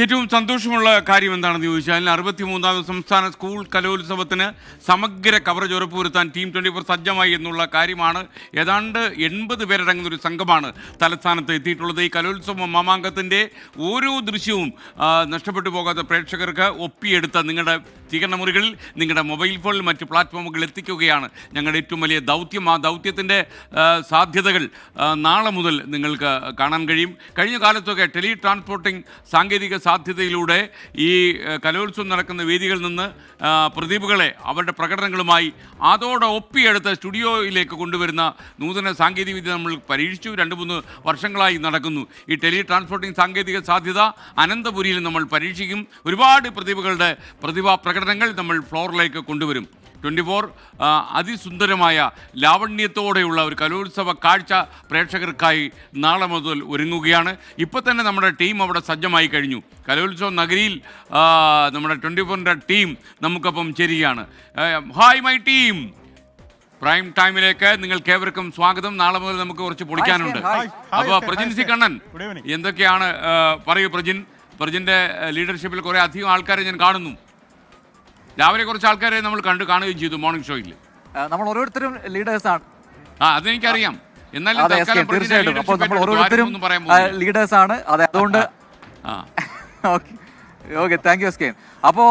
ഏറ്റവും സന്തോഷമുള്ള കാര്യം എന്താണെന്ന് ചോദിച്ചാൽ അറുപത്തി മൂന്നാമത് സംസ്ഥാന സ്കൂൾ കലോത്സവത്തിന് സമഗ്ര കവറേജ് ഉറപ്പുവരുത്താൻ ടീം ട്വന്റി ഫോർ സജ്ജമായി എന്നുള്ള കാര്യമാണ്. ഏതാണ്ട് എൺപത് പേരടങ്ങുന്ന ഒരു സംഘമാണ് തലസ്ഥാനത്ത് എത്തിയിട്ടുള്ളത്. ഈ കലോത്സവ മാമാങ്കത്തിന്റെ ഓരോ ദൃശ്യവും നഷ്ടപ്പെട്ടു പോകാത്ത പ്രേക്ഷകർക്ക് ഒപ്പിയെടുത്ത നിങ്ങളുടെ സ്വീകരണ മുറികളിൽ നിങ്ങളുടെ മൊബൈൽ ഫോണിൽ മറ്റ് പ്ലാറ്റ്ഫോമുകളിൽ എത്തിക്കുകയാണ് ഞങ്ങളുടെ ഏറ്റവും വലിയ ദൗത്യം. ആ ദൗത്യത്തിന്റെ സാധ്യതകൾ നാളെ മുതൽ നിങ്ങൾക്ക് കാണാൻ കഴിയും. കഴിഞ്ഞ കാലത്തൊക്കെ ടെലി ട്രാൻസ്പോർട്ടിംഗ് സാങ്കേതിക സാധ്യതയിലൂടെ ഈ കലോത്സവം നടക്കുന്ന വേദികളിൽ നിന്ന് പ്രദീപുകളെ അവരുടെ പ്രകടനങ്ങളുമായി അതോടെ ഒപ്പിയെടുത്ത് സ്റ്റുഡിയോയിലേക്ക് കൊണ്ടുവരുന്ന നൂതന സാങ്കേതികവിദ്യ നമ്മൾ പരീക്ഷിച്ചു. രണ്ട് മൂന്ന് വർഷങ്ങളായി നടക്കുന്നു. ഈ ടെലി ട്രാൻസ്പോർട്ടിംഗ് സാങ്കേതിക സാധ്യത അനന്തപുരിയിൽ നമ്മൾ പരീക്ഷിക്കും. ഒരുപാട് പ്രതിഭകളുടെ പ്രതിഭാ പ്രകടനങ്ങൾ നമ്മൾ ഫ്ലോറിലേക്ക് കൊണ്ടുവരും. ട്വന്റി ഫോർ അതിസുന്ദരമായ ലാവണ്യത്തോടെയുള്ള ഒരു കലോത്സവ കാഴ്ച പ്രേക്ഷകർക്കായി നാളെ മുതൽ ഒരുങ്ങുകയാണ്. ഇപ്പോൾ തന്നെ നമ്മുടെ ടീം അവിടെ സജ്ജമായി കഴിഞ്ഞു. കലോത്സവ നഗരിയിൽ നമ്മുടെ ട്വന്റി ഫോറിന്റെ ടീം നമുക്കൊപ്പം ചേരുകയാണ്. Hi my team. പ്രൈം ടൈമിലേക്ക് നിങ്ങൾക്ക് ഏവർക്കും സ്വാഗതം. നാളെ മുതൽ നമുക്ക് കുറച്ച് പൊളിക്കാനുണ്ട്. അപ്പോൾ പ്രജിൻ സി കണ്ണൻ എന്തൊക്കെയാണ് പറയൂ പ്രജിൻ. പ്രജിന്റെ ലീഡർഷിപ്പിൽ കുറേ അധികം ആൾക്കാരെ ഞാൻ കാണുന്നു. രാവിലെ കുറച്ച് ആൾക്കാരെ നമ്മൾ കണ്ടു കാണുകയും ചെയ്തു മോർണിംഗ് ഷോയിൽ നമ്മൾ ഓരോരുത്തരും ലീഡേഴ്സ് ആണ്. ആ അതെനിക്കറിയാം. എന്നാലും തീർച്ചയായിട്ടും. അപ്പോൾ നമ്മൾ ഓരോരുത്തരും. ലീഡേഴ്സ് ആണ്. അതെ അതുകൊണ്ട്. Okay okay thank you S K അപ്പോ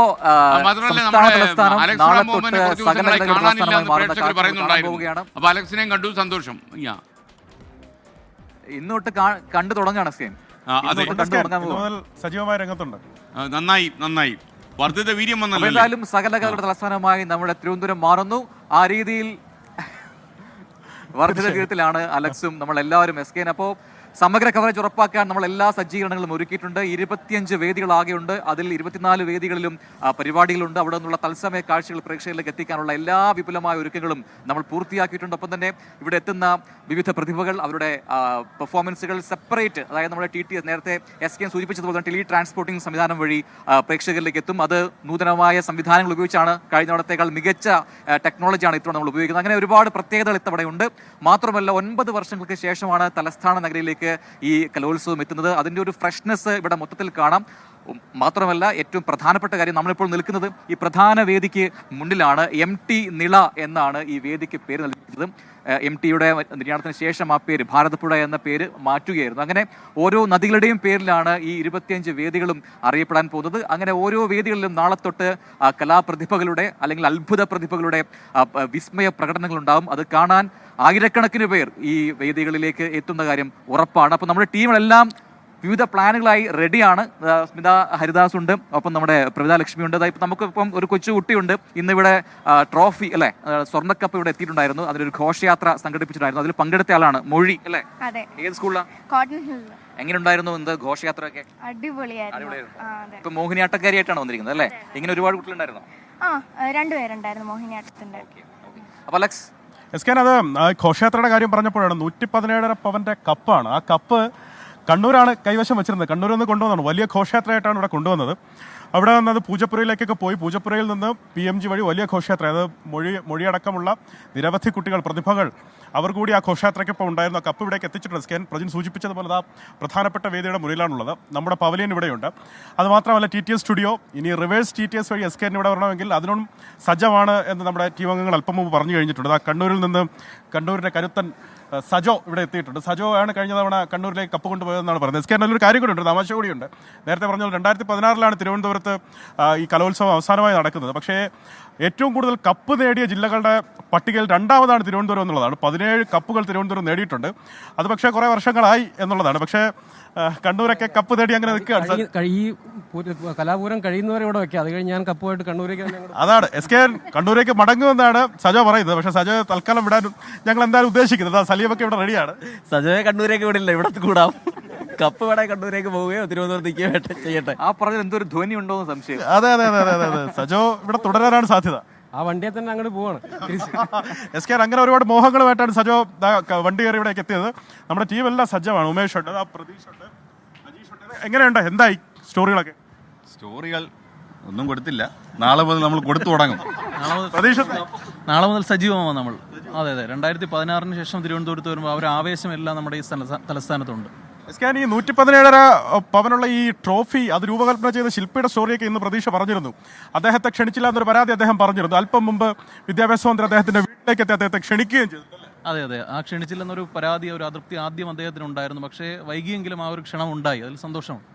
അലക്സിനെയും കണ്ടു സന്തോഷം. യാ. ഇന്ന് കണ്ടു മുതൽ സജീവമായ രംഗത്തുണ്ട്. നന്നായി നന്നായി. വർദ്ധിത വീര്യം വന്നല്ലോ എന്തായാലും സകല കലയുടെ തലസ്ഥാനമായി നമ്മുടെ തിരുവനന്തപുരം മാറുന്നു. ആ രീതിയിൽ വർദ്ധിത വീര്യത്തിലാണ് അലക്സും നമ്മൾ എല്ലാവരും എസ് കെ അപ്പോൾ സമഗ്ര കവറേജ് ഉറപ്പാക്കാൻ നമ്മൾ എല്ലാ സജ്ജീകരണങ്ങളും ഒരുക്കിയിട്ടുണ്ട്. ഇരുപത്തിയഞ്ച് വേദികളാകെയുണ്ട് അതിൽ ഇരുപത്തിനാല് വേദികളിലും പരിപാടികളുണ്ട്. അവിടെ നിന്നുള്ള തത്സമയ കാഴ്ചകൾ പ്രേക്ഷകരിലേക്ക് എത്തിക്കാനുള്ള എല്ലാ വിപുലമായ ഒരുക്കങ്ങളും നമ്മൾ പൂർത്തിയാക്കിയിട്ടുണ്ട്. ഒപ്പം തന്നെ ഇവിടെ എത്തുന്ന വിവിധ പ്രതിഭകൾ അവരുടെ പെർഫോമൻസുകൾ സെപ്പറേറ്റ് അതായത് നമ്മുടെ ടി ടി എസ് നേരത്തെ എസ് കെ സൂചിപ്പിച്ചതുപോലെ തന്നെ ടെലി ട്രാൻസ്പോർട്ടിംഗ് സംവിധാനം വഴി പ്രേക്ഷകരിലേക്ക് എത്തും. അത് നൂതനമായ സംവിധാനങ്ങൾ ഉപയോഗിച്ചാണ് കഴിഞ്ഞ മികച്ച ടെക്നോളജിയാണ് ഇത്തവണ നമ്മൾ ഉപയോഗിക്കുന്നത്. അങ്ങനെ ഒരുപാട് പ്രത്യേകതകൾ ഇത്തവണയുണ്ട്. മാത്രമല്ല ഒൻപത് വർഷങ്ങൾക്ക് ശേഷമാണ് തലസ്ഥാന നഗരിയിലേക്ക് ഈ കലോത്സവം എത്തുന്നത്. അതിന്റെ ഒരു ഫ്രഷ്നെസ് ഇവിടെ മൊത്തത്തിൽ കാണാം. മാത്രമല്ല ഏറ്റവും പ്രധാനപ്പെട്ട കാര്യം നമ്മളിപ്പോൾ നിൽക്കുന്നത് ഈ പ്രധാന വേദിക്ക് മുന്നിലാണ് എം ടി നിള എന്നാണ് ഈ വേദിക്ക് പേര് നൽകിയിരുന്നത് എം ടിയുടെ നിര്യാണത്തിന് ശേഷം ആ പേര് ഭാരതപ്പുഴ എന്ന പേര് മാറ്റുകയായിരുന്നു. അങ്ങനെ ഓരോ നദികളുടെയും പേരിലാണ് ഈ ഇരുപത്തിയഞ്ച് വേദികളും അറിയപ്പെടാൻ പോകുന്നത്. അങ്ങനെ ഓരോ വേദികളിലും നാളെ തൊട്ട് കലാപ്രതിഭകളുടെ അല്ലെങ്കിൽ അത്ഭുത പ്രതിഭകളുടെ വിസ്മയ പ്രകടനങ്ങളുണ്ടാവും. അത് കാണാൻ ആയിരക്കണക്കിന് പേർ ഈ വേദികളിലേക്ക് എത്തുന്ന കാര്യം ഉറപ്പാണ്. അപ്പോൾ നമ്മുടെ ടീമുകളെല്ലാം വിവിധ പ്ലാനുകളായി റെഡിയാണ്. സ്മിത ഹരിദാസ് ഉണ്ട്. ഒപ്പം നമ്മുടെ പ്രവിതാ ലക്ഷ്മി ഉണ്ട്. അതായത് നമുക്ക് ഇപ്പം ഒരു കൊച്ചു കുട്ടിയുണ്ട് ഇന്നിവിടെ ട്രോഫി അല്ലെ? സ്വർണക്കപ്പ് ഇവിടെ എത്തിയിട്ടുണ്ടായിരുന്നു. അതിലൊരു ഘോഷയാത്ര സംഘടിപ്പിച്ചിട്ടുണ്ടായിരുന്നു. അതിൽ പങ്കെടുത്ത ആളാണ് മൊഴി അല്ലെ? ഏത് സ്കൂളിലാണ് കോട്ടൺ ഉണ്ടായിരുന്നു എങ്ങനെയുണ്ടായിരുന്നു എന്ത് ഘോഷയാത്രയൊക്കെ? അടിപൊളിയായിരുന്നു. അടിപൊളിയായിരുന്നു. ഇപ്പൊ മോഹിനിയാട്ടക്കാരിയായിട്ടാണ് വന്നിരിക്കുന്നത് അല്ലേ? ഇങ്ങനെ ഒരുപാട് കുട്ടികളുണ്ടായിരുന്നോ? ആ ഏ, രണ്ടുപേരുണ്ടായിരുന്നു മോഹിനിയാട്ടത്തിന്റെ അപ്പൊ അലക്സ്? എസ് കെ അത് ഘോഷയാത്രയുടെ കാര്യം പറഞ്ഞപ്പോഴാണ് നൂറ്റി പതിനേഴര പവന്റെ കപ്പാണ്. ആ കപ്പ് കണ്ണൂരാണ് കൈവശം വെച്ചിരുന്നത്. കണ്ണൂരിൽ നിന്ന് കൊണ്ടുവന്നതാണ്. വലിയ ഘോഷയാത്രയായിട്ടാണ് ഇവിടെ കൊണ്ടുവന്നത്. അവിടെ നിന്ന് അത് പൂജപ്പുരയിലേക്കൊക്കെ പോയി. പൂജപ്പുരയിൽ നിന്ന് പി എം ജി വഴി വലിയ ഘോഷയാത്ര അത് മൊഴി മൊഴിയടക്കമുള്ള നിരവധി കുട്ടികൾ പ്രതിഭകൾ അവർ കൂടി ആ ഘോഷയാത്രയ്ക്കൊപ്പം ഉണ്ടായിരുന്ന കപ്പ് ഇവിടേക്ക് എത്തിച്ചിട്ടുണ്ട്. സ്കാൻ പ്രജിൻ സൂചിപ്പിച്ചതുപോലെ ആ പ്രധാനപ്പെട്ട വേദിയുടെ മുറിയിലാണുള്ളത്. നമ്മുടെ പവലിയൻ ഇവിടെയുണ്ട്. അതുമാത്രമല്ല ടി ടി എസ് സ്റ്റുഡിയോ. ഇനി റിവേഴ്സ് ടി ടി എസ് വഴി എസ് ഇവിടെ വരണമെങ്കിൽ അതിനും സജ്ജമാണ് എന്ന് നമ്മുടെ ടീം അംഗങ്ങൾ അല്പം മുമ്പ് പറഞ്ഞു കഴിഞ്ഞിട്ടുണ്ട്. ആ കണ്ണൂരിൽ നിന്ന് കണ്ണൂരിന്റെ കരുത്തൻ സജോ ഇവിടെ എത്തിയിട്ടുണ്ട്. സജോ ആണ് കഴിഞ്ഞ തവണ കണ്ണൂരിലേക്ക് കപ്പ് കൊണ്ടുപോയതെന്നാണ് പറയുന്നത് എസ് കെ നല്ലൊരു കാര്യം കൂടി ഉണ്ട് തമാശ കൂടിയുണ്ട്. നേരത്തെ പറഞ്ഞ രണ്ടായിരത്തി പതിനാറിലാണ് തിരുവനന്തപുരത്ത് ഈ കലോത്സവം അവസാനമായി നടക്കുന്നത്. പക്ഷേ ഏറ്റവും കൂടുതൽ കപ്പ് നേടിയ ജില്ലകളുടെ പട്ടികയിൽ രണ്ടാമതാണ് തിരുവനന്തപുരം എന്നുള്ളതാണ്. പതിനേഴ് കപ്പുകൾ തിരുവനന്തപുരം നേടിയിട്ടുണ്ട്. അത് പക്ഷേ കുറേ വർഷങ്ങളായി എന്നുള്ളതാണ്. പക്ഷേ കണ്ണൂരൊക്കെ കപ്പ് തേടി അങ്ങനെ നിൽക്കുകയാണ് ഈ കലാപൂരം കഴിയുന്നവരെ ഇവിടെ വെക്കാം. അത് കഴിഞ്ഞ് ഞാൻ കപ്പുമായിട്ട് കണ്ണൂരേക്ക് അതാണ്. എസ് കെ കണ്ണൂരേക്ക് മടങ്ങുമെന്നാണ് സജോ പറയുന്നത്. പക്ഷെ സജോ തൽക്കാലം വിടാൻ ഞങ്ങൾ എന്തായാലും ഉദ്ദേശിക്കുന്നത്. സലീമൊക്കെ ഇവിടെ റെഡിയാണ്. സജോയെ കണ്ണൂരേക്ക് വിടില്ല. ഇവിടെ കൂടാം. കപ്പ് വേണേ കണ്ണൂരേക്ക് പോവുകയോ തിരുവനന്തപുരത്തേക്ക് ചെയ്യട്ടെ. ആ പറഞ്ഞത് എന്തൊരു ധ്വനി ഉണ്ടോ എന്ന് സംശയം. അതെ അതെ അതെ അതെ അതെ അതെ. സജോ ഇവിടെ തുടരാനാണ് സാധ്യത. ആ വണ്ടിയെ തന്നെ അങ്ങോട്ട് പോവാണ്. എസ് കെ അങ്ങനെ ഒരുപാട് മോഹങ്ങളുമായിട്ടാണ് സജോ വണ്ടി കയറി ഇവിടേക്ക് എത്തിയത്. നമ്മുടെ ടീം എല്ലാം സജ്ജമാണ്. ഉമേഷ് ഉണ്ട് പ്രതീക്ഷ പ്രതീഷ് ഉണ്ട് അജീഷ് ഉണ്ട്. എങ്ങനെയുണ്ട്? എന്തായി സ്റ്റോറികളൊക്കെ സ്റ്റോറികൾ ഒന്നും കൊടുത്തില്ല. നാളെ മുതൽ നമ്മൾ കൊടുത്തു തുടങ്ങും. നാളെ മുതൽ പ്രതീക്ഷ നാളെ മുതൽ സജീവമാവും നമ്മൾ. അതെ അതെ. രണ്ടായിരത്തി പതിനാറിന് ശേഷം തിരുവനന്തപുരത്ത് വരുമ്പോൾ അവരുടെ ആവേശമെല്ലാം ആവേശം എല്ലാം നമ്മുടെ ഈ തലസ്ഥാനത്തുണ്ട് എസ്കാൻ ഈ നൂറ്റി പതിനേഴര പവനുള്ള ഈ ട്രോഫി അത് രൂപകൽപ്പന ചെയ്ത ശില്പിയുടെ സ്റ്റോറിയൊക്കെ ഇന്ന് പ്രതീക്ഷ പറഞ്ഞിരുന്നു. അദ്ദേഹത്തെ ക്ഷണിച്ചില്ല എന്നൊരു പരാതി അദ്ദേഹം പറഞ്ഞിരുന്നു. അല്പം മുമ്പ് വിദ്യാഭ്യാസ മന്ത്രി അദ്ദേഹത്തിന്റെ വീട്ടിലേക്ക് എത്തി അദ്ദേഹത്തെ ക്ഷണിക്കുകയും ചെയ്തു. അല്ലേ? അതെ അതെ. ആ ക്ഷണിച്ചില്ലെന്നൊരു പരാതി ഒരു അതൃപ്തി ആദ്യം അദ്ദേഹത്തിന് ഉണ്ടായിരുന്നു പക്ഷേ വൈകിയെങ്കിലും ആ ഒരു ക്ഷണം ഉണ്ടായി അതിൽ സന്തോഷമാണ്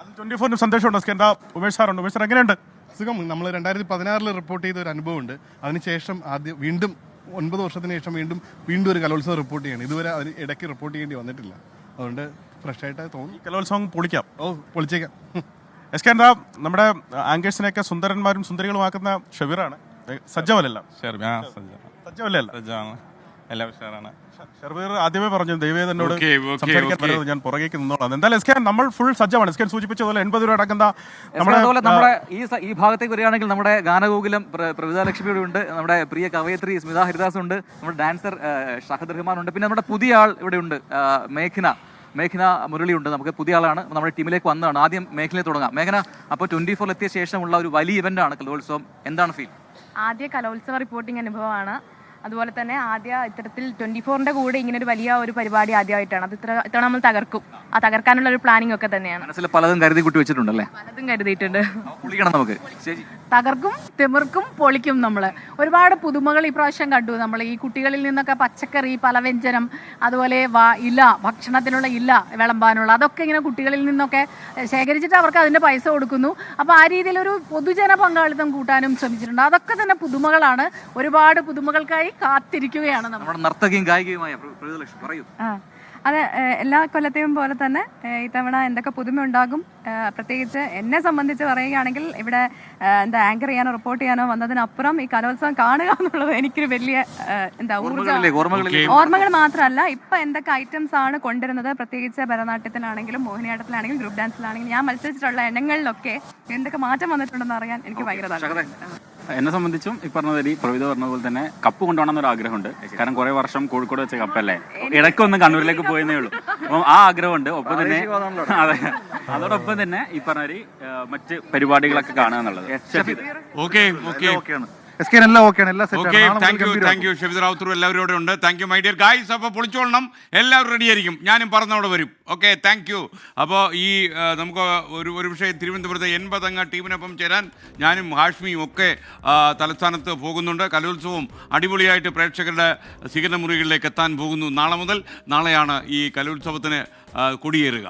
അതിൽ ട്വന്റി ഫോറിന് സന്ദേശമുണ്ട് സ്കാൻ ഉമേഷ് സാറുണ്ട്. ഉമേഷ് സാർ എങ്ങനെയുണ്ട്? സുഖം. നമ്മൾ രണ്ടായിരത്തി പതിനാറിൽ റിപ്പോർട്ട് ചെയ്ത ഒരു അനുഭവമുണ്ട്. അതിനുശേഷം ആദ്യം വീണ്ടും ഒൻപത് വർഷത്തിന് ശേഷം വീണ്ടും വീണ്ടും ഒരു കലോത്സവം റിപ്പോർട്ട് ചെയ്യണം. ഇതുവരെ അതിന് ഇടയ്ക്ക് റിപ്പോർട്ട് ചെയ്യേണ്ടി വന്നിട്ടില്ല. അതുകൊണ്ട് ഫ്രഷ് ആയിട്ട് തോന്നി കലോത്സവം പൊളിക്കാം. ഓ പൊളിച്ചേക്കാം. എസ് കെ എന്താ നമ്മുടെ ആങ്കേഴ്സിനെയൊക്കെ സുന്ദരന്മാരും സുന്ദരികളുമാക്കുന്ന ആക്കുന്ന ഷെബിറാണ് സജ്ജമല്ലല്ല സജ്ജമല്ല സജ്ജമാണ് എല്ലാം ഉഷാറാണ്. ഷെർബീർ ആദ്യമേ പറഞ്ഞു ദൈവേ തന്നോട് സംസാരിക്കാൻ പറ്റുന്നത് ഞാൻ പുറകേക്ക് നിന്നോളാം. എന്തായാലും എസ് കെ നമ്മൾ ഫുൾ സജ്ജമാണ്. എസ് കെ സൂചിപ്പിച്ചതുപോലെ എൺപത് രൂപ അടക്കുന്ന നമ്മുടെ നമ്മുടെ ഈ ഈ ഭാഗത്തേക്ക് വരികയാണെങ്കിൽ നമ്മുടെ ഗാനഗോകുലം പ്ര- പ്രവിത ലക്ഷ്മിയുടെ ഉണ്ട് നമ്മുടെ പ്രിയ കവയത്രി സ്മിത ഹരിദാസ് ഉണ്ട് നമ്മുടെ ഡാൻസർ ഷഹദ് റഹ്മാൻ ഉണ്ട് പിന്നെ നമ്മുടെ പുതിയ ആൾ ഇവിടെ ഉണ്ട് മേഘന. മേഘന മുരളി ഉണ്ട് നമുക്ക് പുതിയ ആളാണ്. നമ്മുടെ ടീമിലേക്ക് വന്നതാണ്. ആദ്യം മേഘനയെ തുടങ്ങാം. മേഘന അപ്പോൾ ട്വന്റി ഫോറിൽ എത്തിയ ശേഷമുള്ള ഒരു വലിയ ഇവന്റ് ആണ് കലോത്സവം. എന്താണ് ഫീൽ ആദ്യ കലോത്സവ റിപ്പോർട്ടിംഗ് അനുഭവമാണ്. അതുപോലെ തന്നെ ആദ്യ ഇത്തരത്തിൽ ട്വന്റി ഫോറിന്റെ കൂടെ ഇങ്ങനെ ഒരു വലിയ ഒരു പരിപാടി ആദ്യമായിട്ടാണ്. അത് ഇത്ര നമ്മൾ തകർക്കും. ആ തകർക്കാനുള്ള ഒരു പ്ലാനിങ് ഒക്കെ തന്നെയാണ്. മനസ്സിൽ പലതും കരുതി കൂട്ടി വെച്ചിട്ടുണ്ടല്ലേ പലതും കരുതിയിട്ടുണ്ട്. നമുക്ക്. തകർക്കും തിമിർക്കും പൊളിക്കും നമ്മൾ ഒരുപാട് പുതുമകൾ ഈ പ്രാവശ്യം കണ്ടു നമ്മൾ ഈ കുട്ടികളിൽ നിന്നൊക്കെ പച്ചക്കറി പലവ്യഞ്ജനം അതുപോലെ ഇല ഭക്ഷണത്തിനുള്ള ഇല വിളമ്പാനുള്ള അതൊക്കെ ഇങ്ങനെ കുട്ടികളിൽ നിന്നൊക്കെ ശേഖരിച്ചിട്ട് അവർക്ക് അതിന്റെ പൈസ കൊടുക്കുന്നു. അപ്പോൾ ആ രീതിയിലൊരു പൊതുജന പങ്കാളിത്തം കൂട്ടാനും ശ്രമിച്ചിട്ടുണ്ട്. അതൊക്കെ തന്നെ പുതുമകളാണ്. ഒരുപാട് പുതുമകൾക്കായി കാത്തിരിക്കുകയാണ് നമ്മൾ. നമ്മുടെ നർത്തകിയും ഗായികയുമായ പറയൂ. അതെ എല്ലാ കൊല്ലത്തെയും പോലെ തന്നെ ഇത്തവണ എന്തൊക്കെ പുതുമ ഉണ്ടാകും പ്രത്യേകിച്ച് എന്നെ സംബന്ധിച്ച് പറയുകയാണെങ്കിൽ ഇവിടെ എന്താ ആങ്കർ ചെയ്യാനോ റിപ്പോർട്ട് ചെയ്യാനോ വന്നതിനപ്പുറം ഈ കലോത്സവം കാണുക എന്നുള്ളത് എനിക്കൊരു വലിയ എന്താ ഊർജം. ഓർമ്മകൾ മാത്രമല്ല ഇപ്പൊ എന്തൊക്കെ ഐറ്റംസ് ആണ് കൊണ്ടുവരുന്നത്? പ്രത്യേകിച്ച് ഭരതനാട്യത്തിലാണെങ്കിലും മോഹിനിയാട്ടത്തിലാണെങ്കിലും ഗ്രൂപ്പ് ഡാൻസിലാണെങ്കിലും ഞാൻ മത്സരിച്ചിട്ടുള്ള ഇനങ്ങളിലൊക്കെ എന്തൊക്കെ മാറ്റം വന്നിട്ടുണ്ടെന്ന് അറിയാൻ എനിക്ക് ഭയങ്കര താല്പര്യം എന്നെ സംബന്ധിച്ചും ഈ പറഞ്ഞ പോലെ പ്രവിധ പറഞ്ഞ പോലെ തന്നെ കപ്പ് കൊണ്ടുപോകണം എന്നൊരു ആഗ്രഹമുണ്ട്. കാരണം കുറെ വർഷം കോഴിക്കോട് വെച്ച കപ്പല്ലേ? ഇടയ്ക്കൊന്ന് കണ്ണൂരിലേക്ക് പോയെന്നേ ഉള്ളൂ. അപ്പം ആ ആഗ്രഹമുണ്ട്. ഒപ്പം തന്നെ അതെ. അതോടൊപ്പം തന്നെ ഈ പറഞ്ഞ മറ്റ് പരിപാടികളൊക്കെ കാണുക എന്നുള്ളത്. Okay okay. ഓക്കെയാണ്. എസ് കെ എല്ലാം ഓക്കെയാണ് എല്ലാം okay thank you thank you Shefid Ravuthar എല്ലാവരും ഇവിടെ ഉണ്ട്. Thank you my dear guys അപ്പോൾ പൊളിച്ചോളണം. എല്ലാവരും റെഡി ആയിരിക്കും. ഞാനും പറഞ്ഞവിടെ വരും. ഓക്കെ താങ്ക് യു അപ്പോൾ ഈ നമുക്ക് ഒരു ഒരു വിഷയം തിരുവനന്തപുരത്തെ എൺപതംഗ ടീമിനൊപ്പം ചേരാൻ ഞാനും ഹാഷ്മിയും ഒക്കെ തലസ്ഥാനത്ത് പോകുന്നുണ്ട്. കലോത്സവം അടിപൊളിയായിട്ട് പ്രേക്ഷകരുടെ സ്വീകരണ മുറികളിലേക്ക് എത്താൻ പോകുന്നു. നാളെ മുതൽ നാളെയാണ് ഈ കലോത്സവത്തിന് കൊടിയേറുക.